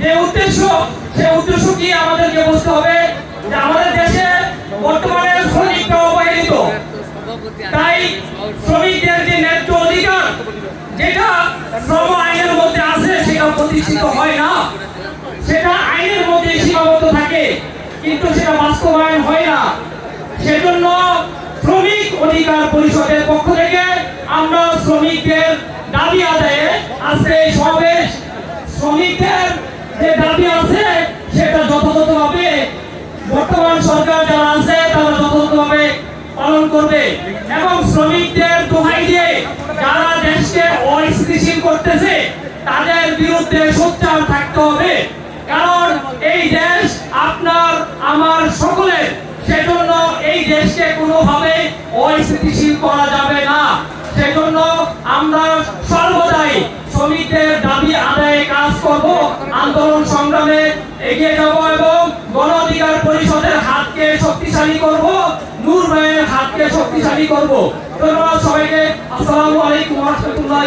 যে উদ্দেশ্য সে উদ্দেশ্য কি আমাদেরকে বুঝতে হবে? যে আমাদের দেশে বর্তমানে শ্রমিকরা অবহেলিত। তাই শ্রমিকদের যে ন্যায্য অধিকার, যেটা শ্রম আইনের মধ্যে আছে, সেটা প্রতিষ্ঠিত হয় না। সেটা আইনের মধ্যে সীমাবদ্ধ থাকে, কিন্তু সেটা বাস্তবায়ন হয় না। সেজন্য শ্রমিক অধিকার পরিষদের পক্ষ থেকে আমরা শ্রমিকদের দাবি আদায়ে আজকে এই সমাবেশ, শ্রমিকদের যে দাবি আছে, সেটা যথাযথভাবে বর্তমান সরকার যারা আছে, তারা যথাযথভাবে পালন করবে। এবং শ্রমিকদের দোহাই দিয়ে যারা দেশকে অস্থিতিশীল করতেছে, তাদের বিরুদ্ধে সোচ্চার থাকতে হবে। কারণ এই দেশ আপনার, আমার সকলের, সেজন্য এই দেশকে কোনোভাবে অস্থিতিশীল করা যাবে না। সেজন্য আমরা আন্দোলন সংগ্রামে এগিয়ে যাব এবং গণ অধিকার পরিষদের হাতকে শক্তিশালী করব, নূর ভাইয়ের হাতকে শক্তিশালী করব। ধন্যবাদ সবাইকে। আসসালামু আলাইকুম রহমতুল্লাহ